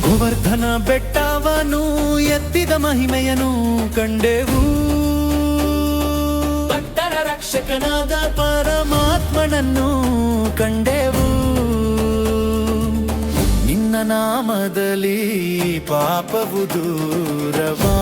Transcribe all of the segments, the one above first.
ಗೋವರ್ಧನ ಬೆಟ್ಟವನು ಎತ್ತಿದ ಮಹಿಮೆಯನು ಕಂಡೆವು. ಭಕ್ತರ ರಕ್ಷಕನಾದ ಪರಮಾತ್ಮನನ್ನು ಕಂಡೆವು. ನಾಮದಲ್ಲಿ ಪಾಪವು ದೂರವ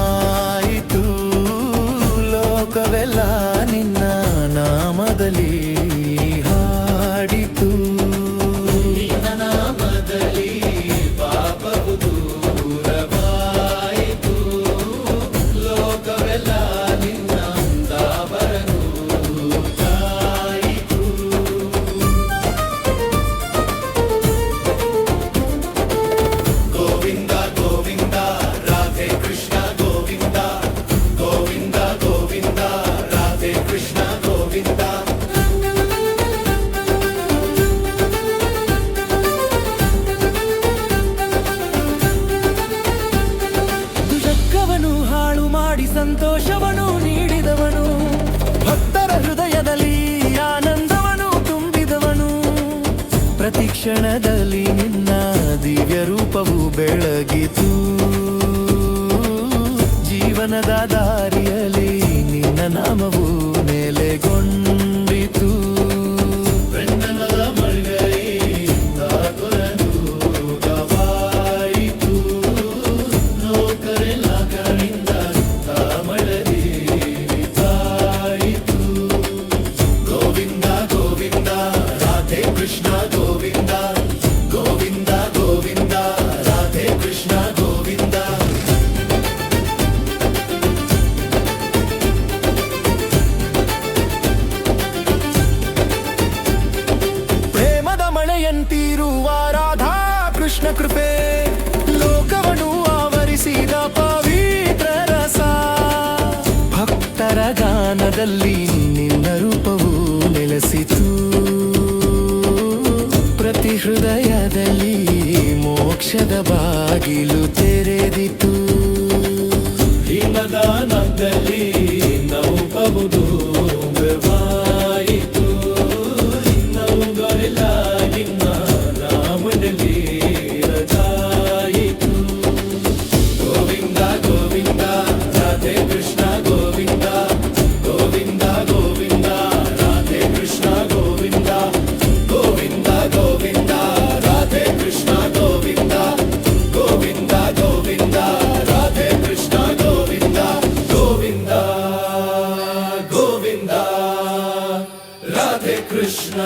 ವರವನ್ನು ನೀಡಿದವನು. ಭಕ್ತರ ಹೃದಯದಲ್ಲಿ ಆನಂದವನು ತುಂಬಿದವನು. ಪ್ರತಿಕ್ಷಣದಲ್ಲಿ ನಿನ್ನ ದಿವ್ಯ ರೂಪವು ಬೆಳಗಿತು. ಜೀವನದ ದಾರಿಯಲ್ಲಿ ನಿನ್ನ ನಾಮವು ಕೃಷ್ಣ ಕೃಪೆ ಲೋಕವನ್ನು ಆವರಿಸಿದ ಪವಿತ್ರ ರಸ. ಭಕ್ತರ ಗಾನದಲ್ಲಿ ನಿನ್ನ ರೂಪವು ನೆಲೆಸಿತು. ಪ್ರತಿ ಹೃದಯದಲ್ಲಿ ಮೋಕ್ಷದ ಬಾಗಿಲು ತೆರೆದಿತು. গোবিন্দা রাধে কৃষ্ণ